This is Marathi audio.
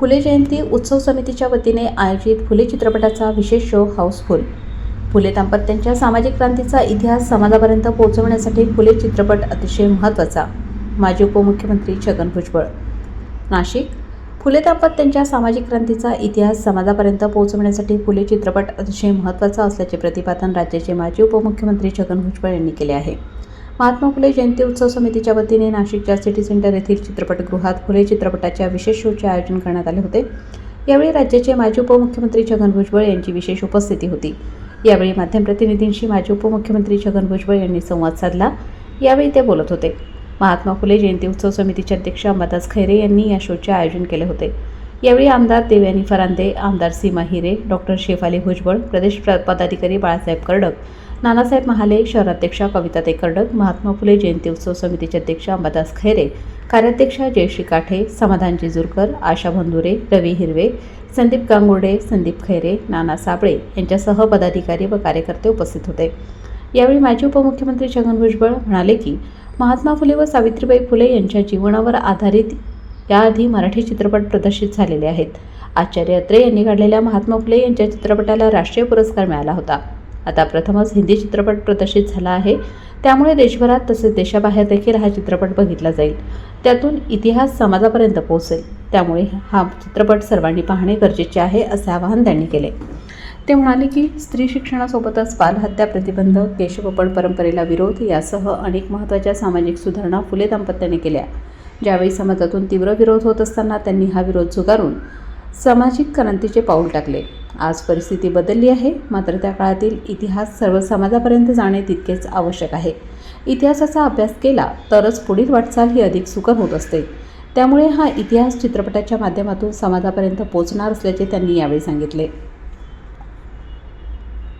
फुले जयंती उत्सव समितीच्या वतीने आयोजित फुले चित्रपटाचा विशेष शो हाऊसफुल. फुले दाम्पत्यांच्या सामाजिक क्रांतीचा इतिहास समाजापर्यंत पोहोचवण्यासाठी फुले चित्रपट अतिशय महत्त्वाचा माजी उपमुख्यमंत्री छगन भुजबळ. नाशिक फुले दाम्पत्यांच्या सामाजिक क्रांतीचा इतिहास समाजापर्यंत पोहोचवण्यासाठी फुले चित्रपट अतिशय महत्त्वाचा असल्याचे प्रतिपादन राज्याचे माजी उपमुख्यमंत्री छगन भुजबळ यांनी केले आहे. महात्मा फुले जयंती उत्सव समितीच्या वतीने नाशिकच्या सिटी सेंटर येथील चित्रपटगृहात फुले चित्रपटाच्या विशेष शोचे आयोजन करण्यात आले होते. यावेळी राज्याचे माजी उपमुख्यमंत्री छगन भुजबळ यांची विशेष उपस्थिती होती. यावेळी माध्यम प्रतिनिधींशी माजी उपमुख्यमंत्री छगन भुजबळ यांनी संवाद साधला. यावेळी ते बोलत होते. महात्मा फुले जयंती उत्सव समितीचे अध्यक्ष अंबादास खैरे यांनी या शोचे आयोजन केले होते. यावेळी आमदार देवयानी फरांदे आमदार सीमा हिरे डॉक्टर शेफाली भुजबळ प्रदेश पदाधिकारी बाळासाहेब कर्डक नानासाहेब महाले शहराध्यक्षा कविताताई कर्डक महात्मा फुले जयंती उत्सव समितीचे अध्यक्ष अंबादास खैरे कार्याध्यक्षा जयश्री काठे समाधान जिजुरकर आशा भंदुरे रवी हिरवे संदीप गांगुर्डे संदीप खैरे नाना साबळे यांच्यासह पदाधिकारी व कार्यकर्ते उपस्थित होते. यावेळी माजी उपमुख्यमंत्री छगन भुजबळ म्हणाले की महात्मा फुले व सावित्रीबाई फुले यांच्या जीवनावर आधारित याआधी मराठी चित्रपट प्रदर्शित झालेले आहेत. आचार्य अत्रे यांनी काढलेल्या महात्मा फुले यांच्या चित्रपटाला राष्ट्रीय पुरस्कार मिळाला होता. आता प्रथमच हिंदी चित्रपट प्रदर्शित झाला आहे. त्यामुळे देशभरात तसेच देशाबाहेर देखील हा चित्रपट बघितला जाईल. त्यातून इतिहास समाजापर्यंत पोहोचेल. त्यामुळे हा चित्रपट सर्वांनी पाहणे गरजेचे आहे असे आवाहन त्यांनी केले. ते म्हणाले की स्त्री शिक्षणासोबतच बालहत्या प्रतिबंध केशवपण परंपरेला विरोध यासह अनेक महत्त्वाच्या सामाजिक सुधारणा फुले दाम्पत्याने केल्या. ज्यावेळी समाजातून तीव्र विरोध होत असताना त्यांनी हा विरोध झुगारून सामाजिक क्रांतीचे पाऊल टाकले. आज परिस्थिती बदलली आहे. मात्र त्या काळातील इतिहास सर्व समाजापर्यंत जाणे तितकेच आवश्यक आहे. इतिहासाचा अभ्यास केला तरच पुढील वाटचाल ही अधिक सुकर होत असते. त्यामुळे हा इतिहास चित्रपटाच्या माध्यमातून समाजापर्यंत पोहोचणार असल्याचे त्यांनी यावेळी सांगितले.